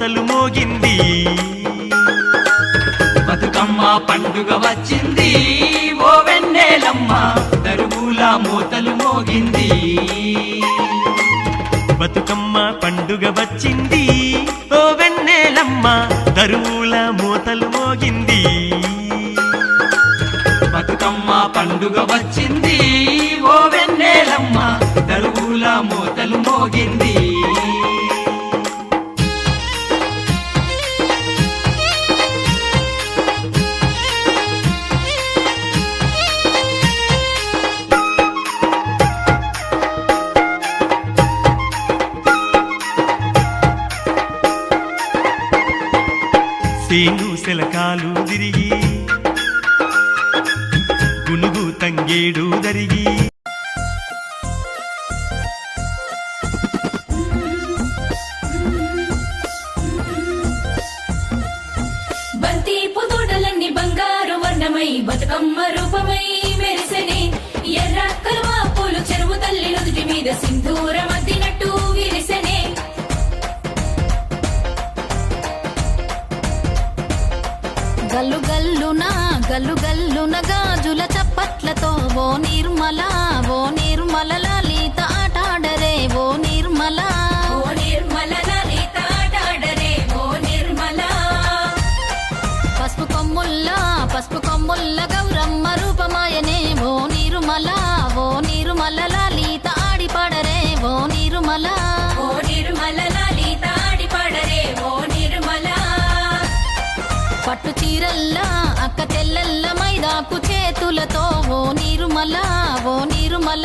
మూతలు మోగింది. బతుకమ్మ పండుగ వచ్చింది. ఓ వెన్నెలమ్మ దరువుల మూతలు మోగింది. బతుకమ్మ పండుగ వచ్చింది. ఓ వెన్నెలమ్మ దరువుల మూతలు మోగింది. బతుకమ్మ పండుగ వచ్చింది. ఓ వెన్నెలమ్మ తరువుల మూతలు మోగింది. సేను శిలకాలు తిరిగి గునుగు తంగేడు దరిగి. గల్లున గల్లు గల్లున గాజుల చప్పట్లతో ఓ నిర్మల ఓ నిర్మల అక్క మైదాకు చేతులతో ఓ నిర్మల ఓ నిర్మల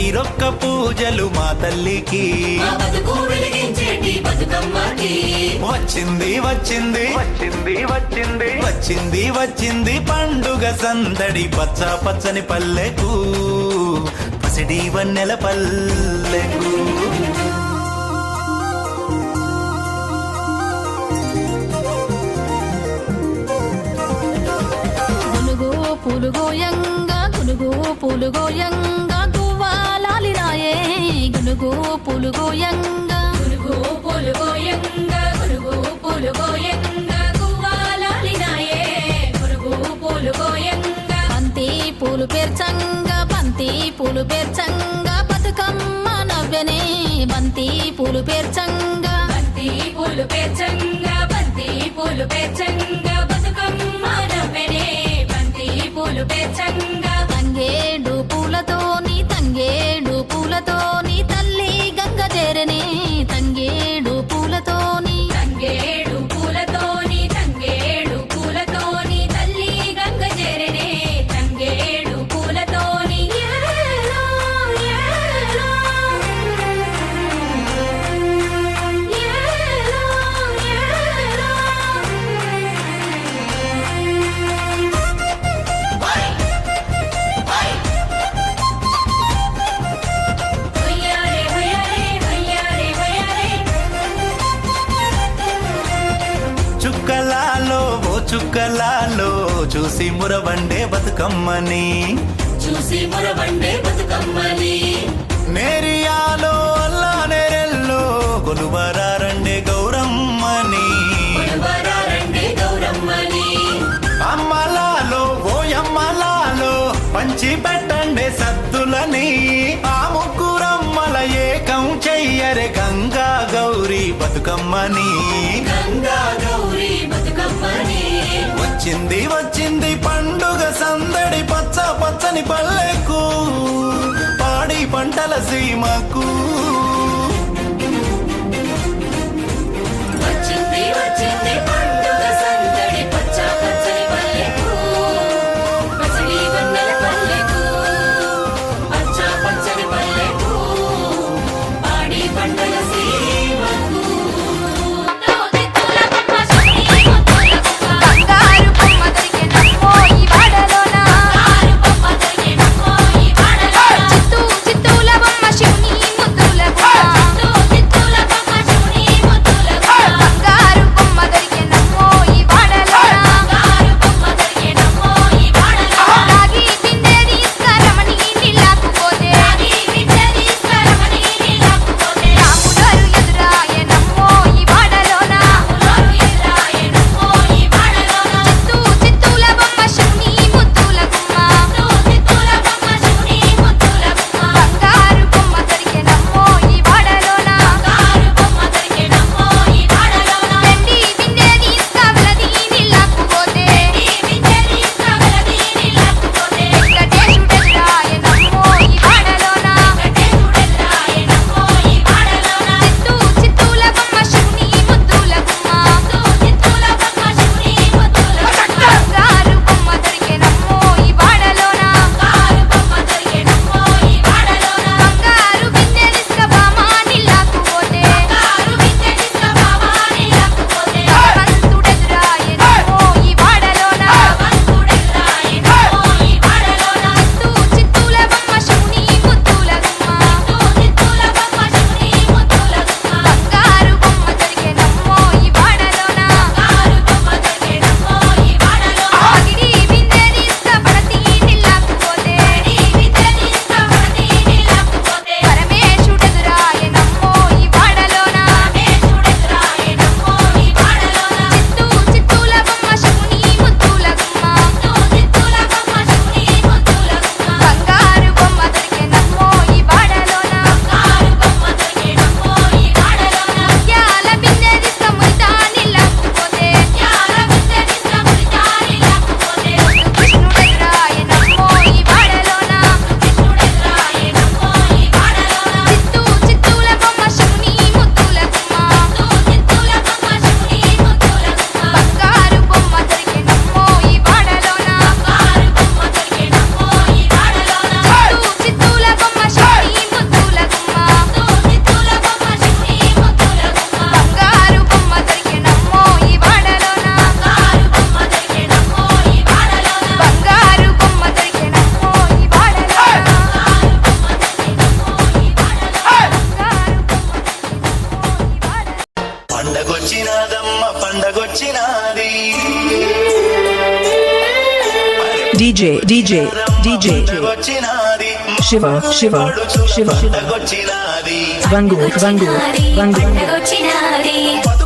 తీరొక్క పూజలు మా తల్లికి. వచ్చింది వచ్చింది. వచ్చింది వచ్చింది. వచ్చింది వచ్చింది పండుగ సందడి పచ్చ పచ్చని పల్లెకు. పసిడి వన్నెల పల్లెకు. పులుగోయంగా గునుగు పులుగోయంగా గునుగు పులుగోయంగా గురుగు పులుగోయంగా గురుగు పులుగోయంగా గువ్వాలాలినాయే గురుగు పులుగోయంగా బంతి పూలు పేర్చంగా బంతి పూలు పేర్చంగా. బతుకమ్మ నవ్వెనే బంతి పూలు పేర్చంగా. బంతి పూలు పేర్చంగా బంతి పూలు పేర్చంగా. బతుకమ్మ నవ్వెనే బంతి పూలు పేర్చంగా. తంగేడు పూలతోని తంగేడు నీ తల్లి చూసి మురవండే బతుకమ్మని. చూసి మురవండే బతుకమ్మని. నేరియాలో అల్లా నేరెల్లో గౌరమ్మని. అమ్మలాలో ఓయమ్మలాలో పంచి పెట్టండే సద్దులని. ఆ ముగ్గురమ్మల ఏకం చెయ్యరే గంగా గౌరీ బతుకమ్మని. గంగా గౌరీ బతుకమ్మని. వచ్చింది వచ్చి సందడి పచ్చ పచ్చని పల్లెకు పాడి పంటల సీమకు. DJ DJ DJ Shiva Shiva Shiva Bangu Bangu Bangu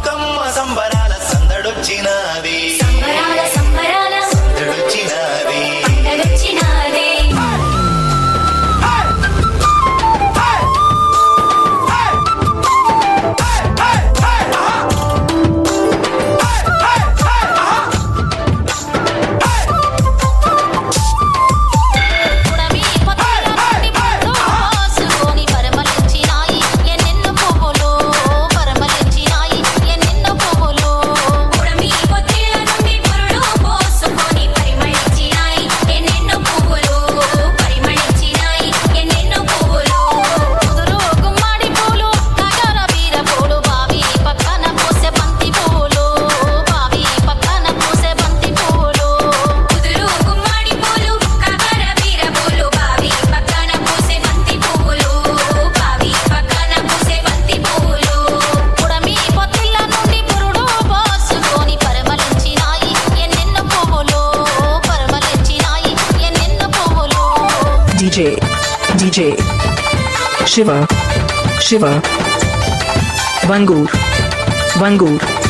DJ, DJ, Shiva, Shiva, Bangur, Bangur.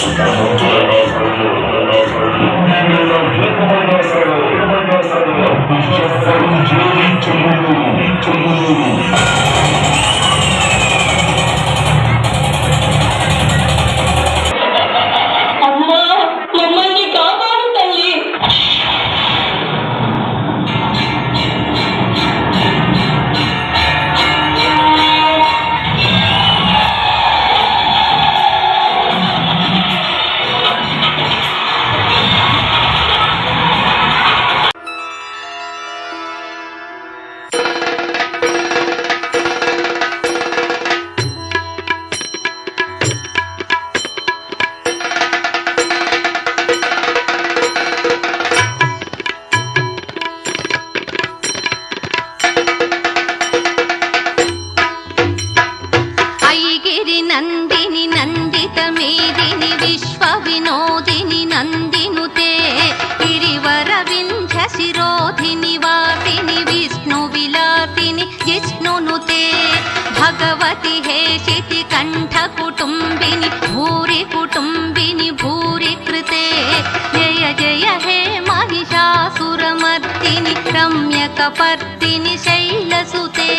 Thank you. పర్తిని శైలసుతే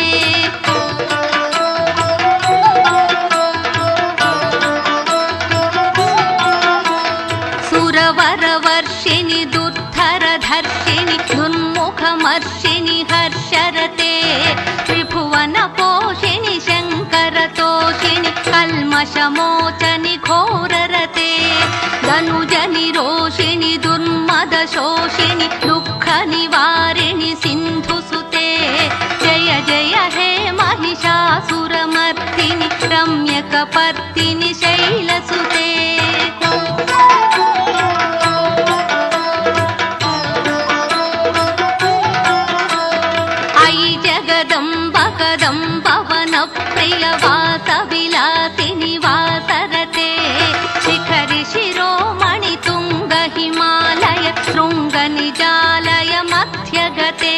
సురవరవర్షిణి దుర్ధర ధర్షిణి దుర్ముఖమర్షిణి హర్షరతే. త్రిభువన పోషిణి శంకరతోషిణి కల్మషమోచని ఘోరరతే. ధనుజని Roshini దుర్మద శోషిణి దుఃఖ నివార महिषासुरमर्तिनि रम्यकपर्तिनि शैलसुते रते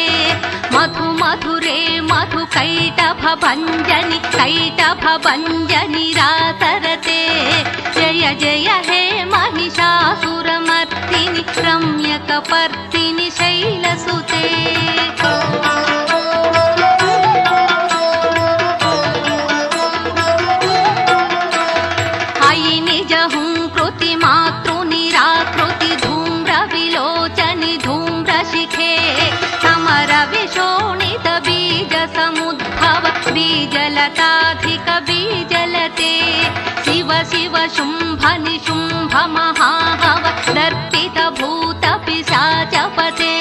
मधु मधुरे मधु कैटभञ्जनि कैटभञ्जनि रातरते जय जय हे महिषासुरमर्तिनि रम्यकपर्तिनि शैलसु शिव शुम्भ निशुम्भ महाभव दर्पित भूत पिशाचपते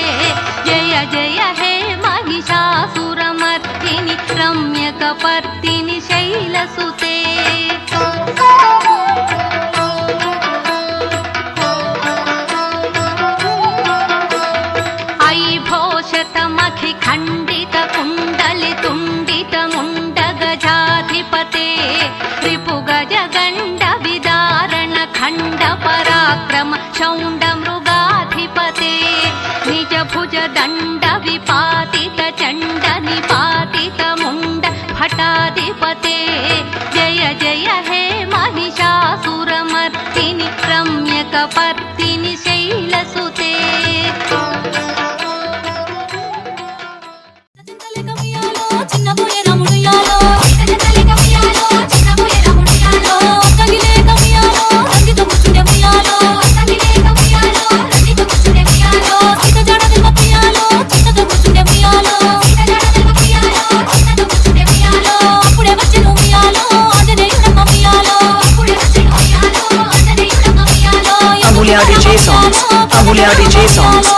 जय जय हे महिषासुरमर्दिनि रम्यकपर्दिनि शैलसुते खण्डित कुण्डलि तुण्डित मुण्डगजाधिपते त्रिपुगजगण खण्ड पराक्रम चौण्ड मृगाधिपते निज भुज दण्ड विपातित चण्ड निपातित मुण्ड भटाधिपते जय जय हे महिषासुरमर्तिनि रम्यकपर्तिनि शैलसुते 上。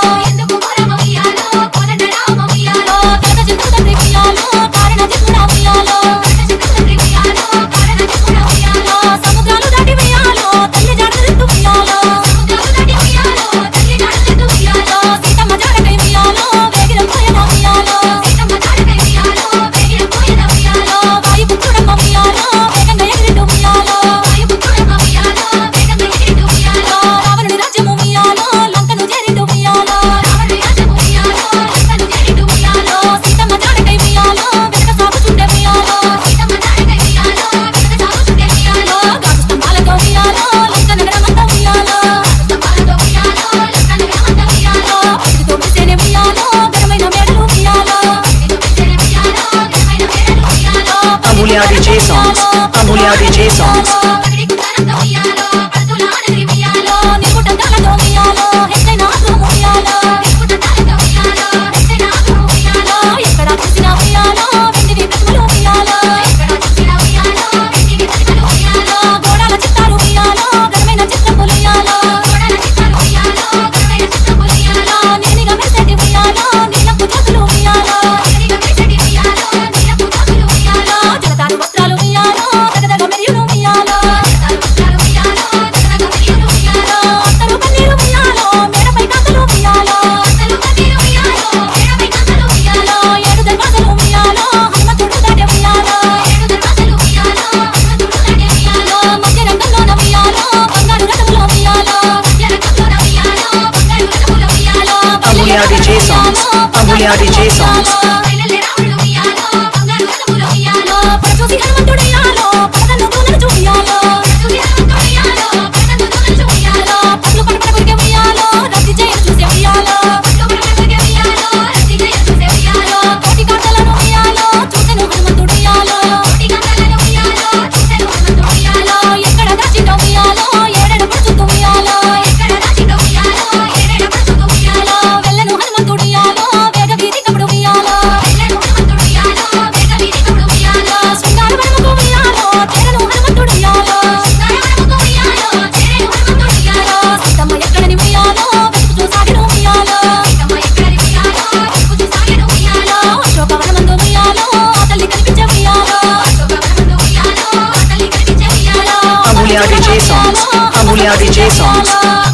Amulia DJ songs. India DJ songs. DJ songs.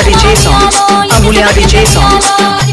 Amulya DJ songs Amulya DJ songs